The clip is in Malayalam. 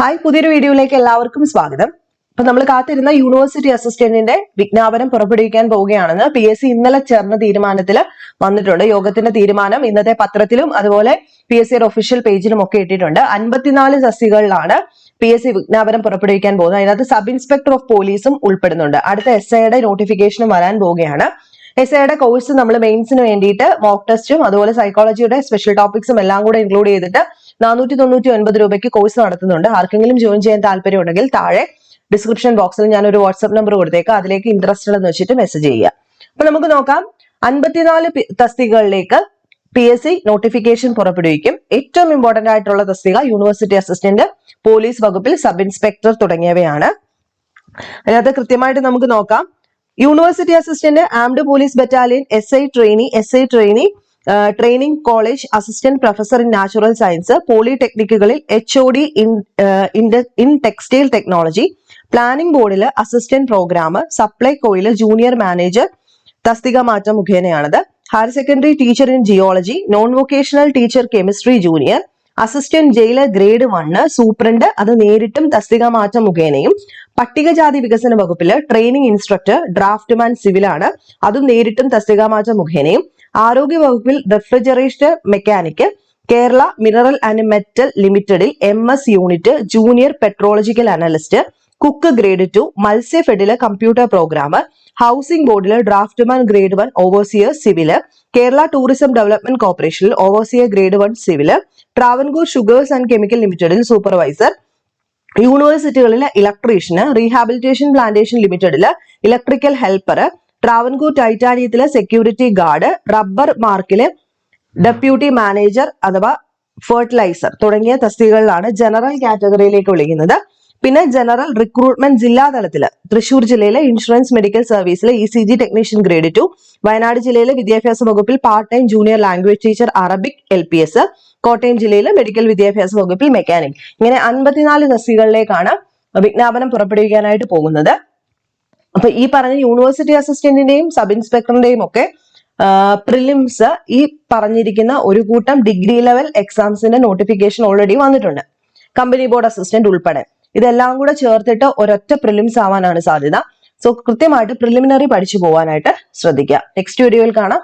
ഹായ് പുതിയൊരു വീഡിയോയിലേക്ക് എല്ലാവർക്കും സ്വാഗതം. അപ്പൊ നമ്മൾ കാത്തിരുന്ന യൂണിവേഴ്സിറ്റി അസിസ്റ്റന്റിന്റെ വിജ്ഞാപനം പുറപ്പെടുവിക്കാൻ പോവുകയാണെന്ന് പി എസ് സി ഇന്നലെ ചേർന്ന തീരുമാനത്തിൽ വന്നിട്ടുണ്ട്. യോഗത്തിന്റെ തീരുമാനം ഇന്നത്തെ പത്രത്തിലും അതുപോലെ പി എസ് സിയുടെ ഒഫീഷ്യൽ പേജിലും ഒക്കെ ഇട്ടിട്ടുണ്ട്. അൻപത്തിനാല് സസികളിലാണ് പി എസ് സി വിജ്ഞാപനം പുറപ്പെടുവിക്കാൻ പോകുന്നത്. അതിനകത്ത് സബ് ഇൻസ്പെക്ടർ ഓഫ് പോലീസും ഉൾപ്പെടുന്നുണ്ട്. അടുത്ത എസ് ഐയുടെ നോട്ടിഫിക്കേഷനും വരാൻ പോവുകയാണ്. എസ് ഐയുടെ കോഴ്സ് നമ്മൾ മെയിൻസിന് വേണ്ടിയിട്ട് മോക്ക് ടെസ്റ്റും അതുപോലെ സൈക്കോളജിയുടെ സ്പെഷ്യൽ ടോപ്പിക്സും എല്ലാം കൂടെ ഇൻക്ലൂഡ് ചെയ്തിട്ട് നാനൂറ്റി തൊണ്ണൂറ്റി ഒൻപത് രൂപയ്ക്ക് കോഴ്സ് നടത്തുന്നുണ്ട്. ആർക്കെങ്കിലും ജോയിൻ ചെയ്യാൻ താല്പര്യമുണ്ടെങ്കിൽ താഴെ ഡിസ്ക്രിപ്ഷൻ ബോക്സിൽ ഞാൻ ഒരു വാട്സ്ആപ്പ് നമ്പർ കൊടുത്തേക്കാം. അതിലേക്ക് ഇൻട്രസ്റ്റഡ് എന്ന് വെച്ചിട്ട് മെസ്സേജ് ചെയ്യുക. അപ്പൊ നമുക്ക് നോക്കാം. അൻപത്തിനാല് തസ്തികകളിലേക്ക് പി എസ് സി നോട്ടിഫിക്കേഷൻ പുറപ്പെടുവിക്കും. ഏറ്റവും ഇമ്പോർട്ടന്റ് ആയിട്ടുള്ള തസ്തിക യൂണിവേഴ്സിറ്റി അസിസ്റ്റന്റ് പോലീസ് വകുപ്പിൽ സബ് ഇൻസ്പെക്ടർ തുടങ്ങിയവയാണ്. അതിനകത്ത് കൃത്യമായിട്ട് നമുക്ക് നോക്കാം. University assistant armed police battalion S I trainee S I trainee training college assistant professor in natural science പോളിടെക്നിക്കുകളിൽ H O D in textile technology planning ബോർഡിൽ അസിസ്റ്റന്റ് പ്രോഗ്രാം സപ്ലൈകോയിൽ ജൂനിയർ മാനേജർ തസ്തിക മാറ്റം മുഖേനയാണത്. Higher secondary teacher in geology non vocational teacher chemistry junior assistant jailer grade one superintendent അത് നേരിട്ടും തസ്തിക മാറ്റം മുഖേനയും പട്ടികജാതി വികസന വകുപ്പിൽ ട്രെയിനിങ് ഇൻസ്ട്രക്ടർ ഡ്രാഫ്റ്റ്മാൻ സിവിലാണ് അതും നേരിട്ടും തസ്തിക മാറ്റം മുഖേനയും ആരോഗ്യ വകുപ്പിൽ refrigerator mechanic Kerala mineral and metal ലിമിറ്റഡിൽ M S unit junior petrological analyst cook grade two മത്സ്യഫെഡിലെ computer programmer housing ബോർഡിലെ draftsman grade one overseer civil Kerala tourism development കോർപ്പറേഷനിൽ overseer grade one civil Travancore sugars and chemical ലിമിറ്റഡിൽ സൂപ്പർവൈസർ യൂണിവേഴ്സിറ്റികളിലെ ഇലക്ട്രീഷ്യന് റീഹാബിലിറ്റേഷൻ പ്ലാന്റേഷൻ ലിമിറ്റഡിൽ ഇലക്ട്രിക്കൽ ഹെൽപ്പർ ട്രാവൻകൂർ ടൈറ്റാനിയത്തിലെ സെക്യൂരിറ്റി ഗാർഡ് റബ്ബർ മാർക്കിലെ ഡെപ്യൂട്ടി മാനേജർ അഥവാ ഫെർട്ടിലൈസർ തുടങ്ങിയ തസ്തികകളിലാണ് ജനറൽ കാറ്റഗറിയിലേക്ക് വിളിക്കുന്നത്. പിന്നെ ജനറൽ റിക്രൂട്ട്മെന്റ് ജില്ലാതലത്തിൽ തൃശൂർ ജില്ലയിലെ insurance medical സർവീസിലെ E C G technician grade two Wayanad ജില്ലയിലെ വിദ്യാഭ്യാസ വകുപ്പിൽ part time junior language teacher Arabic L P S Kottayam ജില്ലയിലെ മെഡിക്കൽ വിദ്യാഭ്യാസ വകുപ്പിൽ മെക്കാനിക് ഇങ്ങനെ അൻപത്തിനാല് തസ്തികളിലേക്കാണ് വിജ്ഞാപനം പുറപ്പെടുവിക്കാനായിട്ട് പോകുന്നത്. അപ്പൊ ഈ പറഞ്ഞ യൂണിവേഴ്സിറ്റി അസിസ്റ്റന്റിന്റെയും സബ് ഇൻസ്പെക്ടറിന്റെയും ഒക്കെ പ്രിലിംസ് ഈ പറഞ്ഞിരിക്കുന്ന ഒരു കൂട്ടം ഡിഗ്രി ലെവൽ എക്സാംസിന്റെ നോട്ടിഫിക്കേഷൻ ഓൾറെഡി വന്നിട്ടുണ്ട്. കമ്പനി ബോർഡ് അസിസ്റ്റന്റ് ഉൾപ്പെടെ. ഇതെല്ലാം കൂടെ ചേർത്തിട്ട് ഒരൊറ്റ പ്രിലിംസ് ആവാനാണ് സാധ്യത. സോ കൃത്യമായിട്ട് പ്രിലിമിനറി പഠിച്ചു പോവാനായിട്ട് ശ്രദ്ധിക്കുക. നെക്സ്റ്റ് വീഡിയോയിൽ കാണാം.